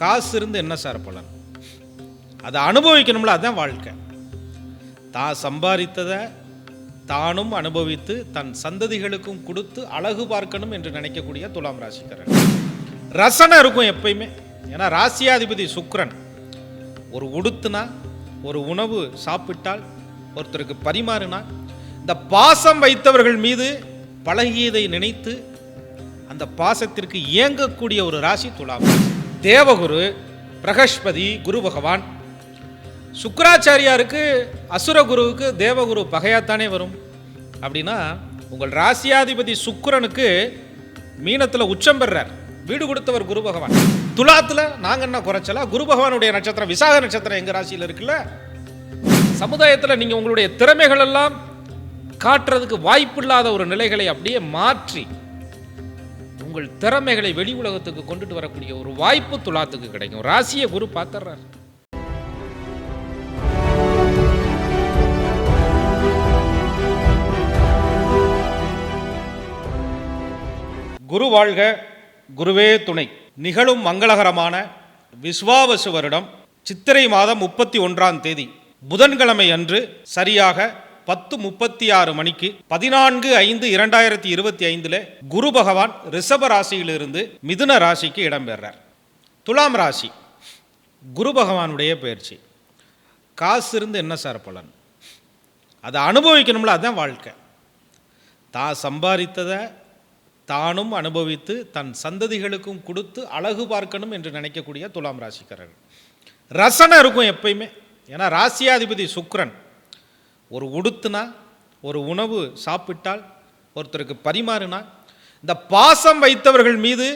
காசு இருந்து என்ன சார் பலன்? அதை அனுபவிக்கணும்ல அதுதான் வாழ்க்கை. தான் சம்பாதித்ததை தானும் அனுபவித்து தன் சந்ததிகளுக்கும் கொடுத்து அழகு பார்க்கணும் என்று நினைக்கக்கூடிய துலாம் ராசிக்காரன் ரசனை இருக்கும் எப்பயுமே. ஏன்னா ராசியாதிபதி சுக்ரன். ஒரு உடுத்துனா ஒரு உணவு சாப்பிட்டால் ஒருத்தருக்கு பரிமாறினா இந்த பாசம் வைத்தவர்கள் மீது பழகியதை நினைத்து அந்த பாசத்திற்கு இயங்கக்கூடிய ஒரு ராசி துலாம் தேவகுரு பிரகஸ்பதி குரு பகவான். சுக்கராச்சாரியாருக்கு அசுரகுருவுக்கு தேவகுரு பகையாத்தானே வரும். அப்படின்னா உங்கள் ராசியாதிபதி சுக்கரனுக்கு மீனத்தில் உச்சம் பெறார். வீடு கொடுத்தவர் குரு பகவான். துலாத்தில் நாங்கள் என்ன குறைச்சலா குரு பகவானுடைய நட்சத்திரம் விசாக நட்சத்திரம் எங்கள் ராசியில் இருக்குல்ல சமுதாயத்தில் நீங்கள் உங்களுடைய திறமைகள் எல்லாம் காட்டுறதுக்கு வாய்ப்பில்லாத ஒரு நிலைகளை அப்படியே மாற்றி உங்கள் திறமைகளை வெளி உலகத்துக்கு கொண்டுட்டு வரக்கூடிய ஒரு வாய்ப்பு துலாத்துக்கு கிடைக்கும். ராசியை குரு பார்த்துறாரு குரு வாழ்க குருவே துணை. நிகழும் மங்களகரமான விஸ்வாவசு வருடம் சித்திரை மாதம் முப்பத்தி ஒன்றாம் தேதி. புதன்கிழமை அன்று சரியாக பத்து முப்பத்தி ஆறு மணிக்கு பதினான்கு ஐந்து இரண்டாயிரத்தி இருபத்தி ஐந்தில் குரு பகவான் ரிஷப ராசியிலிருந்து மிதுன ராசிக்கு இடம்பெறார். துலாம் ராசி குரு பகவானுடைய பயிற்சி. காசு இருந்து என்ன சார் பலன்? அதை அனுபவிக்கணும்ல அதுதான் வாழ்க்கை. தான் சம்பாதித்ததை தானும் அனுபவித்து தன் சந்ததிகளுக்கும் கொடுத்து அழகு பார்க்கணும் என்று நினைக்கக்கூடிய துலாம் ராசிக்காரர்கள். ரசனை இருக்கும் எப்பயுமே. ஏன்னா ராசியாதிபதி சுக்ரன். ஒரு உடுத்துனா ஒரு உணவு சாப்பிட்டால் ஒருத்தருக்கு பரிமாறினா இந்த பாசம் வைத்தவர்கள் மீது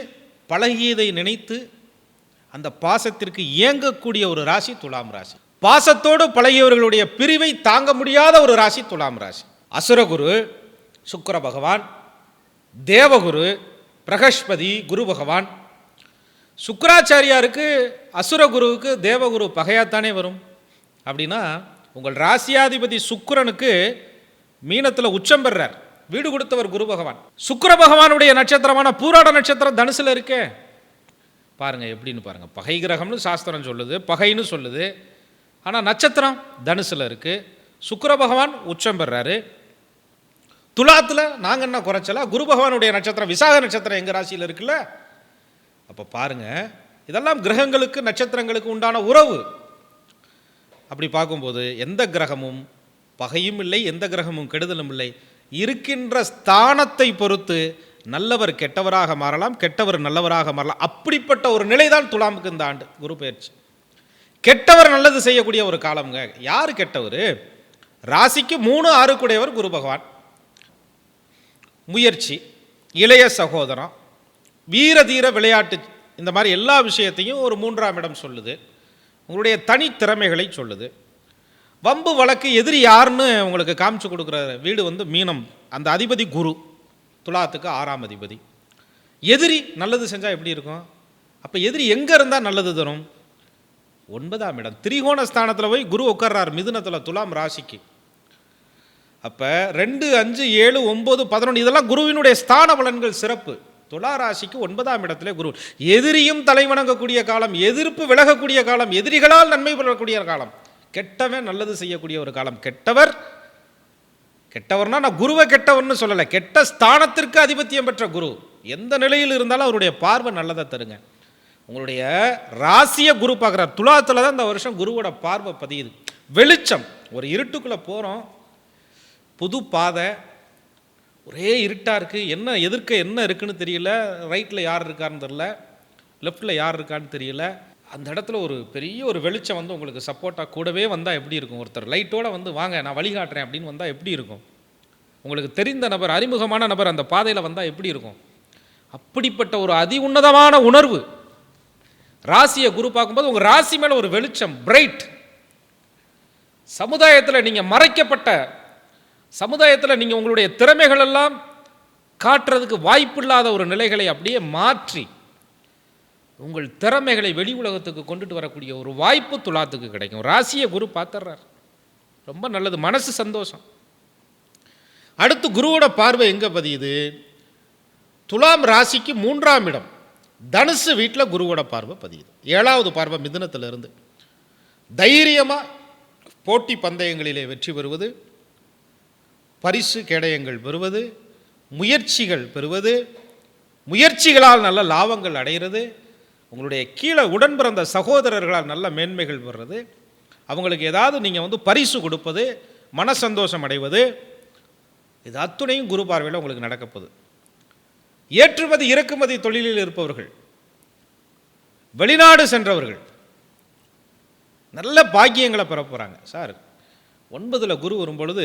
பழகியதை நினைத்து அந்த பாசத்திற்கு இயங்கக்கூடிய ஒரு ராசி துலாம் ராசி. பாசத்தோடு பழகியவர்களுடைய பிரிவை தாங்க முடியாத ஒரு ராசி துலாம் ராசி. அசுரகுரு சுக்கர பகவான் தேவகுரு பிரகஸ்பதி குரு பகவான். சுக்கராச்சாரியாருக்கு அசுரகுருவுக்கு தேவகுரு பகையாத்தானே வரும். அப்படின்னா உங்கள் ராசியாதிபதி சுக்கிரனுக்கு மீனத்தில் உச்சம் பெறார். வீடு கொடுத்தவர் குரு பகவான். சுக்கர பகவானுடைய நட்சத்திரமான பூராட நட்சத்திரம் தனுசில் இருக்கே. பாருங்க எப்படின்னு பாருங்க. பகை கிரகம்னு சாஸ்திரம் சொல்லுது பகைன்னு சொல்லுது. ஆனால் நட்சத்திரம் தனுசில் இருக்கு. சுக்கர பகவான் உச்சம் பெறாரு. துலாத்தில் நாங்கள் என்ன குறைச்சலா? குரு பகவானுடைய நட்சத்திரம் விசாக நட்சத்திரம் எங்கள் ராசியில் இருக்குல்ல? அப்போ பாருங்க இதெல்லாம் கிரகங்களுக்கு நட்சத்திரங்களுக்கு உண்டான உறவு. அப்படி பார்க்கும்போது எந்த கிரகமும் பகையும் இல்லை எந்த கிரகமும் கெடுதலும் இல்லை. இருக்கின்ற ஸ்தானத்தை பொறுத்து நல்லவர் கெட்டவராக மாறலாம் கெட்டவர் நல்லவராக மாறலாம். அப்படிப்பட்ட ஒரு நிலைதான் துலாமுக்கு இந்த ஆண்டு குரு பயிற்சி. கெட்டவர் நல்லது செய்யக்கூடிய ஒரு காலம்ங்க. யார் கெட்டவர்? ராசிக்கு மூணு ஆறு கூடையவர் குரு பகவான். முயற்சி இளைய சகோதரம் வீரதீர விளையாட்டு இந்த மாதிரி எல்லா விஷயத்தையும் ஒரு மூன்றாம் இடம் சொல்லுது. உங்களுடைய தனித்திறமைகளை சொல்லுது. வம்பு வழக்கு எதிரி யாருன்னு உங்களுக்கு காமிச்சு கொடுக்குற வீடு வந்து மீனம். அந்த அதிபதி குரு. துலாத்துக்கு ஆறாம் அதிபதி. எதிரி நல்லது செஞ்சால் எப்படி இருக்கும்? அப்போ எதிரி எங்கே இருந்தால் நல்லது தரும்? ஒன்பதாம் இடம். திரிகோண ஸ்தானத்தில் போய் குரு உட்கார்றார் மிதுனத்தில் துலாம் ராசிக்கு. அப்போ ரெண்டு அஞ்சு ஏழு ஒம்பது பதினொன்று இதெல்லாம் குருவினுடைய ஸ்தான பலன்கள் சிறப்பு. துலா ராசிக்கு ஒன்பதாம் இடத்துல குரு. எதிரியும் தலை வணங்கக்கூடிய காலம் எதிர்ப்பு விலகக்கூடிய காலம் எதிரிகளால் நன்மை பெறக்கூடிய காலம். கெட்டவன் நல்லது செய்யக்கூடிய ஒரு காலம். கெட்டவர் கெட்டவர்னா நான் குருவை கெட்டவர்னு சொல்லலை. கெட்ட ஸ்தானத்திற்கு அதிபத்தியம் பெற்ற குரு. எந்த நிலையில் இருந்தாலும் அவருடைய பார்வை நல்லதை தருங்க. உங்களுடைய ராசியை குரு பார்க்குறார். துலாத்தில் தான் இந்த வருஷம் குருவோட பார்வை பதியுது. வெளிச்சம். ஒரு இருட்டுக்குள்ளே போகிறோம் புது பாதை. ஒரே இருட்டாக இருக்குது என்ன எதிர்க்க என்ன இருக்குன்னு தெரியல. ரைட்டில் யார் இருக்கான்னு தெரில லெஃப்டில் யார் இருக்கான்னு தெரியல. அந்த இடத்துல ஒரு பெரிய ஒரு வெளிச்சம் வந்து உங்களுக்கு சப்போர்ட்டாக கூடவே வந்தால் எப்படி இருக்கும்? ஒருத்தர் லைட்டோடு வந்து வாங்க நான் வழிகாட்டுறேன் அப்படின்னு வந்தால் எப்படி இருக்கும்? உங்களுக்கு தெரிந்த நபர் அறிமுகமான நபர் அந்த பாதையில் வந்தால் எப்படி இருக்கும்? அப்படிப்பட்ட ஒரு அதி உன்னதமான உணர்வு. ராசியை குரு பார்க்கும்போது உங்கள் ராசி மேலே ஒரு வெளிச்சம் பிரைட் சமுதாயத்தில் நீங்கள் மறைக்கப்பட்ட சமுதாயத்தில் நீங்கள் உங்களுடைய திறமைகள் எல்லாம் காட்டுறதுக்கு வாய்ப்பில்லாத ஒரு நிலைகளை அப்படியே மாற்றி உங்கள் திறமைகளை வெளி உலகத்துக்கு கொண்டுட்டு வரக்கூடிய ஒரு வாய்ப்பு துலாத்துக்கு கிடைக்கும். ராசியை குரு பார்த்துட்றார் ரொம்ப நல்லது. மனசு சந்தோஷம். அடுத்து குருவோட பார்வை எங்கே பதியுது? துலாம் ராசிக்கு மூன்றாம் இடம். தனுசு வீட்டில் குருவோட பார்வை பதியுது. ஏழாவது பார்வை மிதுனத்திலிருந்து. தைரியமாக போட்டி பந்தயங்களிலே வெற்றி பெறுவது. பரிசு கேடயங்கள் பெறுவது முயற்சிகள் பெறுவது முயற்சிகளால் நல்ல லாபங்கள் அடைகிறது உங்களுடைய கீழே உடன் பிறந்த சகோதரர்களால் நல்ல மேன்மைகள் பெறுறது அவங்களுக்கு ஏதாவது நீங்கள் வந்து பரிசு கொடுப்பது மன சந்தோஷம் அடைவது இது அத்துணையும் குரு பார்வையில் உங்களுக்கு நடக்கப்போகுது ஏற்றுமதி இறக்குமதி தொழிலில் இருப்பவர்கள் வெளிநாடு சென்றவர்கள் நல்ல பாக்கியங்களை பெற போகிறாங்க சார் ஒன்பதில் குரு வரும்பொழுது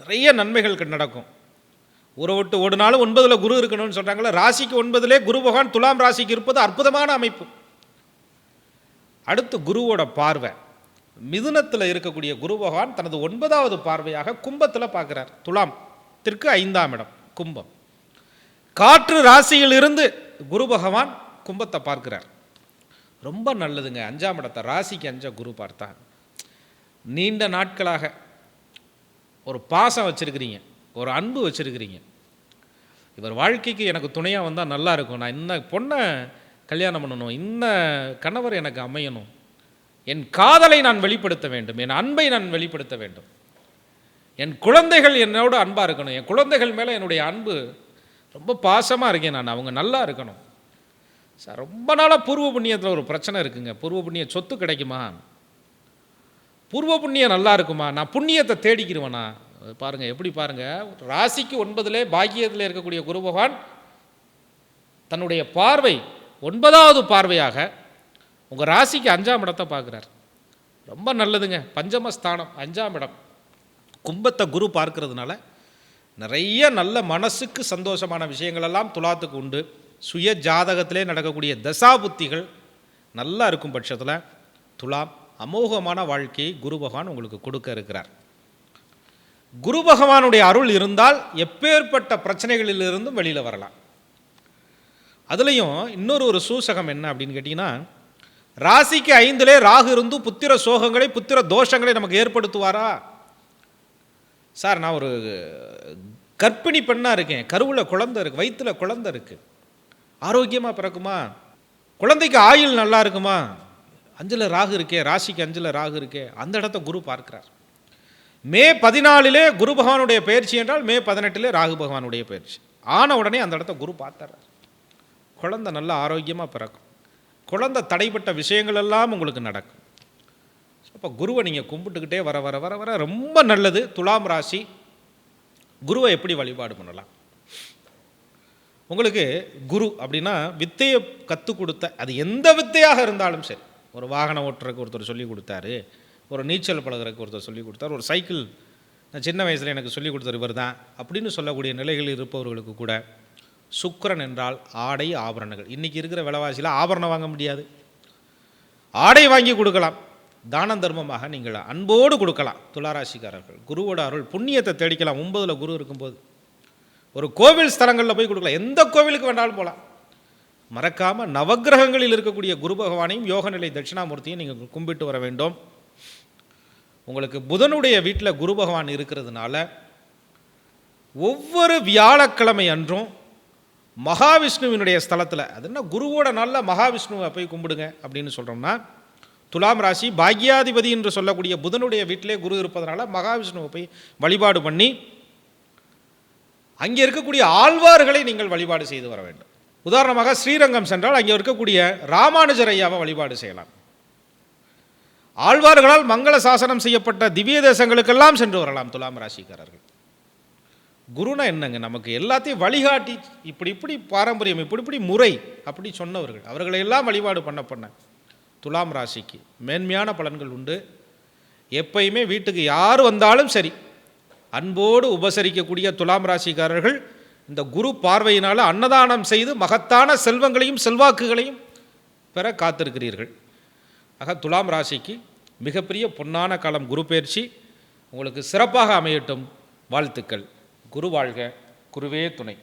நிறைய நன்மைகள் நடக்கும். ஊரை விட்டு ஒரு நாள் ஒன்பதில் குரு இருக்கணும்னு சொல்கிறாங்களே ராசிக்கு ஒன்பதிலே குரு பகவான் துலாம் ராசிக்கு இருப்பது அற்புதமான அமைப்பு. அடுத்து குருவோட பார்வை. மிதுனத்தில் இருக்கக்கூடிய குரு பகவான் தனது ஒன்பதாவது பார்வையாக கும்பத்தில் பார்க்குறார். துலாம் திற்கு ஐந்தாம் இடம் கும்பம். காற்று ராசியில் இருந்து குரு பகவான் கும்பத்தை பார்க்கிறார். ரொம்ப நல்லதுங்க. அஞ்சாம் இடத்தை ராசிக்கு அஞ்சா குரு பார்த்தா நீண்ட நாட்களாக ஒரு பாசம் வச்சுருக்கிறீங்க ஒரு அன்பு வச்சுருக்கிறீங்க. இவர் வாழ்க்கைக்கு எனக்கு துணையாக வந்தால் நல்லா இருக்கும். நான் இன்ன பொண்ணை கல்யாணம் பண்ணணும் இன்ன கணவர் எனக்கு அமையணும். என் காதலை நான் வெளிப்படுத்த வேண்டும் என் அன்பை நான் வெளிப்படுத்த வேண்டும். என் குழந்தைகள் என்னோட அன்பாக இருக்கணும். என் குழந்தைகள் மேலே என்னுடைய அன்பு ரொம்ப பாசமாக இருக்கேன் நான். அவங்க நல்லா இருக்கணும். சார் ரொம்ப நாளாக பூர்வ புண்ணியத்தில் ஒரு பிரச்சனை இருக்குங்க. பூர்வ புண்ணிய சொத்து கிடைக்குமா? பூர்வ புண்ணியம் நல்லா இருக்குமா? நான் புண்ணியத்தை தேடிக்கிடுவேனா பாருங்கள் எப்படி பாருங்கள் ராசிக்கு ஒன்பதுலே பாக்கியத்தில் இருக்கக்கூடிய குரு பகவான் தன்னுடைய பார்வை ஒன்பதாவது பார்வையாக உங்கள் ராசிக்கு அஞ்சாம் இடத்தை பார்க்குறார். ரொம்ப நல்லதுங்க. பஞ்சமஸ்தானம் அஞ்சாம் இடம். கும்பத்தை குரு பார்க்கறதுனால நிறைய நல்ல மனசுக்கு சந்தோஷமான விஷயங்களெல்லாம் துலாத்துக்கு உண்டு. சுய ஜாதகத்திலே நடக்கக்கூடிய தசாபுத்திகள் நல்லா இருக்கும் பட்சத்தில் துலாம் அமோகமான வாழ்க்கையை குரு பகவான் உங்களுக்கு கொடுக்க இருக்கிறார். குரு பகவானுடைய அருள் இருந்தால் எப்பேற்பட்ட பிரச்சனைகளிலிருந்தும் வெளியில் வரலாம். அதுலேயும் இன்னொரு ஒரு சூசகம் என்ன அப்படின்னு கேட்டிங்கன்னா ராசிக்கு ஐந்திலே ராகு இருந்து புத்திர சோகங்களை புத்திர தோஷங்களை நமக்கு ஏற்படுத்துவாரா? சார் நான் ஒரு கர்ப்பிணி பெண்ணாக இருக்கேன். கருவில் குழந்தை இருக்கு வயிற்றில் குழந்தை இருக்குது ஆரோக்கியமாக பிறக்குமா? குழந்தைக்கு ஆயுள் நல்லா இருக்குமா? அஞ்சில் ராகு இருக்கே ராசிக்கு அஞ்சில் ராகு இருக்கே அந்த இடத்த குரு பார்க்கிறார். மே பதினாலிலே குரு பகவானுடைய பயிற்சி என்றால் மே பதினெட்டிலே ராகு பகவானுடைய பயிற்சி. ஆன உடனே அந்த இடத்த குரு பார்த்துறார். குழந்தை நல்ல ஆரோக்கியமாக பிறக்கும். குழந்தை தடைப்பட்ட விஷயங்கள் எல்லாம் உங்களுக்கு நடக்கும். அப்போ குருவை நீங்கள் கும்பிட்டுக்கிட்டே வர வர வர வர ரொம்ப நல்லது. துலாம் ராசி குருவை எப்படி வழிபாடு பண்ணலாம்? உங்களுக்கு குரு அப்படின்னா வித்தையை கற்றுக் கொடுத்த அது எந்த வித்தையாக இருந்தாலும் சரி ஒரு வாகனம் ஓட்டுறதுக்கு ஒருத்தர் சொல்லி கொடுத்தாரு. ஒரு நீச்சல் பழகுறதுக்கு ஒருத்தர் சொல்லி கொடுத்தாரு. ஒரு சைக்கிள் நான் சின்ன வயசில் எனக்கு சொல்லி கொடுத்தவர் இவர் தான் அப்படின்னு சொல்லக்கூடிய நிலைகளில் இருப்பவர்களுக்கு கூட சுக்கரன் என்றால் ஆடை ஆபரணங்கள். இன்றைக்கி இருக்கிற விலைவாசியில் ஆபரணம் வாங்க முடியாது. ஆடை வாங்கி கொடுக்கலாம். தான தர்மமாக நீங்கள் அன்போடு கொடுக்கலாம். துளாராசிக்காரர்கள் குருவோட அருள் புண்ணியத்தை தேடிக்கலாம். ஒன்பதில் குரு இருக்கும்போது. ஒரு கோவில் ஸ்தலங்களில் போய் கொடுக்கலாம். எந்த கோவிலுக்கு வேண்டாலும் போகலாம் மறக்காமல் நவக்கிரகங்களில் இருக்கக்கூடிய குரு பகவானையும் யோகநிலை தட்சிணாமூர்த்தியும் நீங்கள் கும்பிட்டு வர வேண்டும். உங்களுக்கு புதனுடைய வீட்டில் குரு பகவான் இருக்கிறதுனால ஒவ்வொரு வியாழக்கிழமை அன்றும் மகாவிஷ்ணுவினுடைய ஸ்தலத்தில் அது என்ன குருவோட நல்ல மகாவிஷ்ணுவை போய் கும்பிடுங்க அப்படின்னு சொல்கிறோம்னா துலாம் ராசி பாக்யாதிபதி என்று சொல்லக்கூடிய புதனுடைய வீட்டிலே குரு இருப்பதனால மகாவிஷ்ணுவை போய் வழிபாடு பண்ணி அங்கே இருக்கக்கூடிய ஆழ்வார்களை நீங்கள் வழிபாடு செய்து வர வேண்டும். உதாரணமாக ஸ்ரீரங்கம் சென்றால் அங்கே இருக்கக்கூடிய ராமானுஜர் ஐயாவை வழிபாடு செய்யலாம். ஆழ்வார்களால் மங்கள சாசனம் செய்யப்பட்ட திவ்ய தேசங்களுக்கெல்லாம் சென்று வரலாம் துலாம் ராசிக்காரர்கள். குருனா என்னங்க? நமக்கு எல்லாத்தையும் வழிகாட்டி இப்படி இப்படி பாரம்பரியம் இப்படி இப்படி முறை அப்படி சொன்னவர்கள். அவர்களை எல்லாம் வழிபாடு பண்ண பண்ண. துலாம் ராசிக்கு மேன்மையான பலன்கள் உண்டு. எப்பயுமே வீட்டுக்கு யார் வந்தாலும் சரி. அன்போடு உபசரிக்கக்கூடிய துலாம் ராசிக்காரர்கள் இந்த குரு பார்வையினால் அன்னதானம் செய்து மகத்தான செல்வங்களையும் செல்வாக்குகளையும் பெற காத்திருக்கிறீர்கள். ஆக துலாம் ராசிக்கு மிகப்பெரிய பொன்னான காலம் குரு பயிற்சி. உங்களுக்கு சிறப்பாக அமையட்டும். வாழ்த்துக்கள். குரு வாழ்க. குருவே துணை.